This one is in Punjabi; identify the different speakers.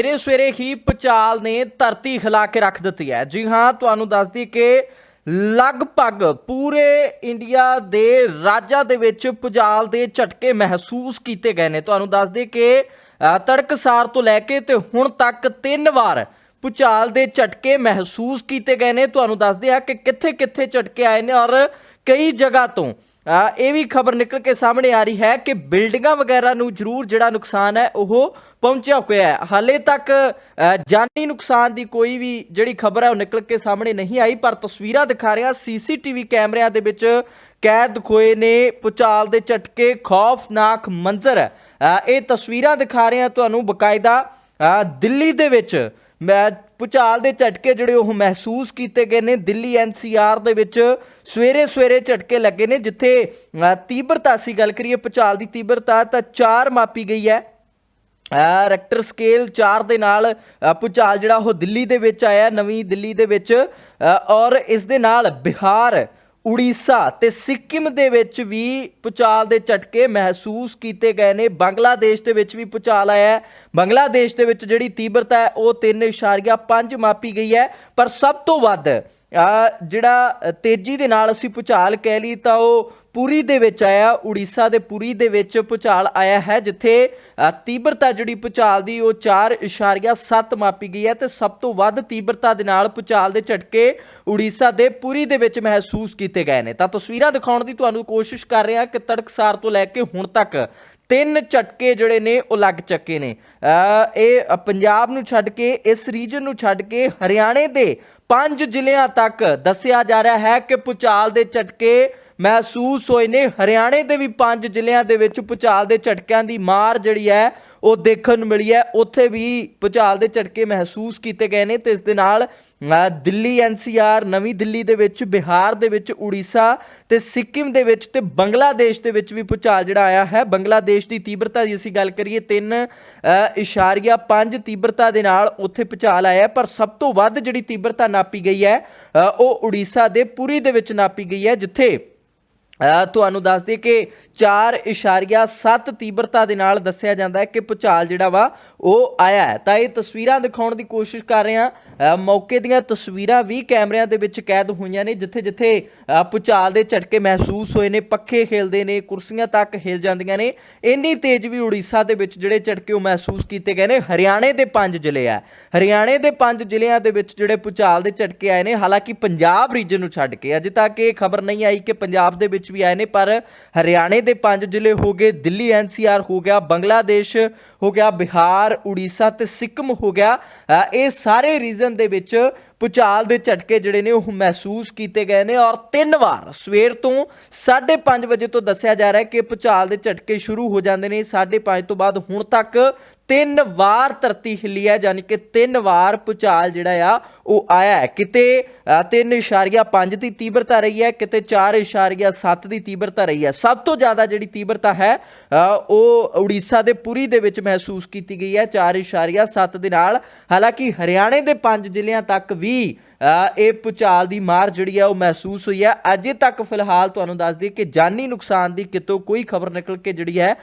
Speaker 1: ਸਵੇਰੇ ਸਵੇਰੇ ਹੀ ਪਚਾਲ ਨੇ ਧਰਤੀ ਹਿਲਾ ਕੇ ਰੱਖ ਦਿੱਤੀ ਹੈ। ਜੀ ਹਾਂ, ਤੁਹਾਨੂੰ ਦੱਸਦੀ ਕਿ ਲਗਭਗ ਪੂਰੇ ਇੰਡੀਆ ਦੇ ਰਾਜਾਂ ਦੇ ਵਿੱਚ ਪੁਜਾਲ ਦੇ ਝਟਕੇ ਮਹਿਸੂਸ ਕੀਤੇ ਗਏ ਨੇ। ਤੁਹਾਨੂੰ ਦੱਸ ਕਿ ਤੜਕਸਾਰ ਤੋਂ ਲੈ ਕੇ ਤੇ ਹੁਣ ਤੱਕ ਤਿੰਨ ਵਾਰ ਪੁਚਾਲ ਦੇ ਝਟਕੇ ਮਹਿਸੂਸ ਕੀਤੇ ਗਏ ਨੇ। ਤੁਹਾਨੂੰ ਦੱਸਦੇ ਆ ਕਿ ਕਿੱਥੇ ਕਿੱਥੇ ਝਟਕੇ ਆਏ ਨੇ ਔਰ ਕਈ ਜਗ੍ਹਾ ਤੋਂ ਇਹ ਵੀ ਖਬਰ ਨਿਕਲ ਕੇ ਸਾਹਮਣੇ ਆ ਰਹੀ ਹੈ ਕਿ ਬਿਲਡਿੰਗਾਂ ਵਗੈਰਾ ਨੂੰ ਜ਼ਰੂਰ ਜਿਹੜਾ ਨੁਕਸਾਨ ਹੈ, ਉਹ ਪਹੁੰਚਿਆ ਹੋਇਆ ਹੈ ਹਾਲੇ ਤੱਕ ਜਾਨੀ ਨੁਕਸਾਨ ਦੀ ਕੋਈ ਵੀ ਜਿਹੜੀ ਖਬਰ ਹੈ, ਉਹ ਨਿਕਲ ਕੇ ਸਾਹਮਣੇ ਨਹੀਂ ਆਈ, ਪਰ ਤਸਵੀਰਾਂ ਦਿਖਾ ਰਿਹਾ, ਸੀਸੀਟੀਵੀ ਕੈਮਰਿਆਂ ਦੇ ਵਿੱਚ ਕੈਦ ਖੋਏ ਨੇ, ਪੁਚਾਲ ਦੇ ਝਟਕੇ, ਖੌਫਨਾਕ ਮੰਜ਼ਰ ਹੈ। ਇਹ ਤਸਵੀਰਾਂ ਦਿਖਾ ਰਿਹਾ ਤੁਹਾਨੂੰ ਬਕਾਇਦਾ ਦਿੱਲੀ ਦੇ ਵਿੱਚ, ਮੈਂ ਭੁਚਾਲ ਦੇ ਝਟਕੇ ਜਿਹੜੇ ਉਹ ਮਹਿਸੂਸ ਕੀਤੇ ਗਏ ਨੇ। ਦਿੱਲੀ ਐਨਸੀਆਰ ਦੇ ਵਿੱਚ ਸਵੇਰੇ ਸਵੇਰੇ ਝਟਕੇ ਲੱਗੇ ਨੇ ਜਿੱਥੇ ਤੀਬਰਤਾ ਸੀ ਗੱਲ ਕਰੀਏ ਭੁਚਾਲ ਦੀ ਤੀਬਰਤਾ ਤਾਂ 4 ਮਾਪੀ ਗਈ ਹੈ। ਰੈਕਟਰ ਸਕੇਲ 4 ਦੇ ਨਾਲ ਅ, ਭੁਚਾਲ ਜਿਹੜਾ ਉਹ ਦਿੱਲੀ ਦੇ ਵਿੱਚ ਆਇਆ ਨਵੀਂ ਦਿੱਲੀ ਦੇ ਵਿੱਚ ਔਰ ਇਸ ਦੇ ਨਾਲ ਬਿਹਾਰ ਉੜੀਸਾ ਤੇ ਸਿੱਕਿਮ ਦੇ ਵਿੱਚ ਵੀ ਭੁਚਾਲ ਦੇ ਝਟਕੇ ਮਹਿਸੂਸ ਕੀਤੇ ਗਏ ਨੇ। ਬੰਗਲਾਦੇਸ਼ ਦੇ ਵਿੱਚ ਵੀ ਭੁਚਾਲ ਆਇਆ ਹੈ। ਬੰਗਲਾਦੇਸ਼ ਦੇ ਵਿੱਚ ਜਿਹੜੀ ਤੀਬਰਤਾ ਹੈ, ਉਹ 3.5 ਮਾਪੀ ਗਈ ਹੈ। ਪਰ ਸਭ ਤੋਂ ਵੱਧ ਜਿਹੜਾ ਤੇਜ਼ੀ ਦੇ ਨਾਲ ਅਸੀਂ ਭੁਚਾਲ ਕਹਿ ਲਈ ਤਾਂ ਉਹ ਪੁਰੀ ਦੇ ਵਿੱਚ ਆਇਆ, ਉੜੀਸਾ ਦੇ ਪੁਰੀ ਦੇ ਵਿੱਚ ਭੁਚਾਲ ਆਇਆ ਹੈ, ਜਿੱਥੇ ਤੀਬਰਤਾ ਜਿਹੜੀ ਭੁਚਾਲ ਦੀ ਉਹ 4.7 ਮਾਪੀ ਗਈ ਹੈ ਤੇ ਸਭ ਤੋਂ ਵੱਧ ਤੀਬਰਤਾ ਦੇ ਨਾਲ ਭੁਚਾਲ ਦੇ ਝਟਕੇ ਉੜੀਸਾ ਦੇ ਪੁਰੀ ਦੇ ਵਿੱਚ ਮਹਿਸੂਸ ਕੀਤੇ ਗਏ ਨੇ। ਤਾਂ ਤਸਵੀਰਾਂ ਦਿਖਾਉਣ ਦੀ ਤੁਹਾਨੂੰ ਕੋਸ਼ਿਸ਼ ਕਰ ਰਿਹਾ ਕਿ ਤੜਕਸਾਰ ਤੋਂ ਲੈ ਕੇ ਹੁਣ ਤੱਕ ਤਿੰਨ ਝਟਕੇ ਜਿਹੜੇ ਨੇ ਉਹ ਲੱਗ ਚੱਕੇ ਨੇ। ਇਹ ਪੰਜਾਬ ਨੂੰ ਛੱਡ ਕੇ, ਇਸ ਰੀਜਨ ਨੂੰ ਛੱਡ ਕੇ, ਹਰਿਆਣੇ ਦੇ ਪੰਜ ਜ਼ਿਲ੍ਹਿਆਂ ਤੱਕ ਦੱਸਿਆ ਜਾ ਰਿਹਾ ਹੈ ਕਿ ਭੁਚਾਲ ਦੇ ਝਟਕੇ ਮਹਿਸੂਸ ਹੋਏ ਨੇ। ਹਰਿਆਣੇ ਦੇ ਵੀ ਪੰਜ ਜ਼ਿਲ੍ਹਿਆਂ ਦੇ ਵਿੱਚ ਭੁਚਾਲ ਦੇ ਝਟਕਿਆਂ ਦੀ ਮਾਰ ਜਿਹੜੀ ਹੈ, ਉਹ ਦੇਖਣ ਨੂੰ ਮਿਲੀ ਹੈ। ਉੱਥੇ ਵੀ ਭੁਚਾਲ ਦੇ ਝਟਕੇ ਮਹਿਸੂਸ ਕੀਤੇ ਗਏ ਨੇ ਤੇ ਇਸ ਦੇ ਨਾਲ ਦਿੱਲੀ ਐਨਸੀਆਰ ਨਵੀਂ ਦਿੱਲੀ ਦੇ ਵਿੱਚ, ਬਿਹਾਰ ਦੇ ਵਿੱਚ, ਉੜੀਸਾ ਤੇ ਸਿੱਕਿਮ ਦੇ ਵਿੱਚ ਤੇ ਬੰਗਲਾਦੇਸ਼ ਦੇ ਵਿੱਚ ਵੀ ਭੁਚਾਲ ਜਿਹੜਾ ਆਇਆ ਹੈ। ਬੰਗਲਾਦੇਸ਼ ਦੀ ਤੀਬਰਤਾ ਦੀ ਅਸੀਂ ਗੱਲ ਕਰੀਏ 3 ਇਸ਼ਾਰੀਆ 5 ਤੀਬਰਤਾ ਦੇ ਨਾਲ ਉੱਥੇ ਭੁਚਾਲ ਆਇਆ ਪਰ ਸਭ ਤੋਂ ਵੱਧ ਜਿਹੜੀ ਤੀਬਰਤਾ ਨਾਪੀ ਗਈ ਹੈ ਉਹ ਉੜੀਸਾ ਦੇ, ਪੁਰੀ ਦੇ ਵਿੱਚ ਨਾਪੀ ਗਈ ਹੈ, ਜਿੱਥੇ ਤੁਹਾਨੂੰ ਦੱਸ ਦਈਏ ਕਿ 4.7 ਤੀਬਰਤਾ ਦੇ ਨਾਲ ਦੱਸਿਆ ਜਾਂਦਾ ਹੈ ਕਿ ਭੁਚਾਲ ਜਿਹੜਾ ਵਾ ਉਹ ਆਇਆ ਹੈ। ਤਾਂ ਇਹ ਤਸਵੀਰਾਂ ਦਿਖਾਉਣ ਦੀ ਕੋਸ਼ਿਸ਼ ਕਰ ਰਹੇ ਹਾਂ। ਮੌਕੇ ਦੀਆਂ ਤਸਵੀਰਾਂ ਵੀ ਕੈਮਰਿਆਂ ਦੇ ਵਿੱਚ ਕੈਦ ਹੋਈਆਂ ਨੇ ਜਿੱਥੇ ਜਿੱਥੇ ਅ, ਭੁਚਾਲ ਦੇ ਝਟਕੇ ਮਹਿਸੂਸ ਹੋਏ ਨੇ ਪੱਖੇ ਹਿਲਦੇ ਨੇ ਕੁਰਸੀਆਂ ਤੱਕ ਹਿਲ ਜਾਂਦੀਆਂ ਨੇ। ਇੰਨੀ ਤੇਜ਼ ਵੀ ਉੜੀਸਾ ਦੇ ਵਿੱਚ ਜਿਹੜੇ ਝਟਕੇ ਉਹ ਮਹਿਸੂਸ ਕੀਤੇ ਗਏ ਨੇ। ਹਰਿਆਣੇ ਦੇ ਪੰਜ ਜ਼ਿਲ੍ਹੇ ਆ। ਹਰਿਆਣੇ ਦੇ ਪੰਜ ਜ਼ਿਲ੍ਹਿਆਂ ਦੇ ਵਿੱਚ ਜਿਹੜੇ ਭੁਚਾਲ ਦੇ ਝਟਕੇ ਆਏ ਨੇ ਹਾਲਾਂਕਿ ਪੰਜਾਬ ਰੀਜਨ ਨੂੰ ਛੱਡ ਕੇ ਅਜੇ ਤੱਕ ਇਹ ਖਬਰ ਨਹੀਂ ਆਈ ਕਿ ਪੰਜਾਬ ਦੇ ਵਿੱਚ ਵੀ ਆਏ ਨੇ, ਪਰ ਹਰਿਆਣੇ ਦੇ ਪੰਜ ਜ਼ਿਲ੍ਹੇ ਹੋ ਗਏ, ਦਿੱਲੀ, ਐਨਸੀਆਰ ਹੋ ਗਿਆ, ਬੰਗਲਾਦੇਸ਼ ਹੋ ਗਿਆ, ਬਿਹਾਰ, ਉੜੀਸਾ ਤੇ ਸਿੱਕਮ ਹੋ ਗਿਆ। ਇਹ ਸਾਰੇ ਰੀਜਨ ਦੇ ਵਿੱਚ ਭੁਚਾਲ ਦੇ ਝਟਕੇ ਜਿਹੜੇ ਨੇ ਉਹ ਮਹਿਸੂਸ ਕੀਤੇ ਗਏ ਨੇ ਔਰ ਤਿੰਨ ਵਾਰ ਸਵੇਰ ਤੋਂ 5:30 ਵਜੇ ਤੋਂ ਦੱਸਿਆ ਜਾ ਰਿਹਾ ਹੈ ਕਿ ਭੁਚਾਲ ਦੇ ਝਟਕੇ ਸ਼ੁਰੂ ਹੋ ਜਾਂਦੇ ਨੇ 5:30 ਤੋਂ ਬਾਅਦ ਹੁਣ ਤੱਕ ਤਿੰਨ ਵਾਰ ਧਰਤੀ ਹਿੱਲੀ ਹੈ ਯਾਨੀ ਕਿ ਤਿੰਨ ਵਾਰ ਭੁਚਾਲ ਜਿਹੜਾ ਆ ਉਹ ਆਇਆ ਹੈ। ਕਿਤੇ ਅ, 3.5 ਦੀ ਤੀਬਰਤਾ ਰਹੀ ਹੈ ਕਿਤੇ 4.7 ਦੀ ਤੀਬਰਤਾ ਰਹੀ ਹੈ। ਸਭ ਤੋਂ ਜ਼ਿਆਦਾ ਜਿਹੜੀ ਤੀਬਰਤਾ ਹੈ ਉਹ ਉੜੀਸਾ ਦੇ ਪੁਰੀ ਦੇ ਵਿੱਚ ਮਹਿਸੂਸ ਕੀਤੀ ਗਈ ਹੈ। 4.7 ਦੇ ਨਾਲ ਹਾਲਾਂਕਿ ਹਰਿਆਣੇ ਦੇ ਪੰਜ ਜ਼ਿਲ੍ਹਿਆਂ ਤੱਕ ਵੀ ਅ, ਇਹ ਭੁਚਾਲ ਦੀ ਮਾਰ ਜਿਹੜੀ ਹੈ ਉਹ ਮਹਿਸੂਸ ਹੋਈ ਹੈ। ਅਜੇ ਤੱਕ ਫਿਲਹਾਲ ਤੁਹਾਨੂੰ ਦੱਸ ਦਈਏ ਕਿ ਜਾਨੀ ਨੁਕਸਾਨ ਦੀ ਕਿਤੋਂ ਕੋਈ ਖਬਰ ਨਿਕਲ ਕੇ ਜਿਹੜੀ ਹੈ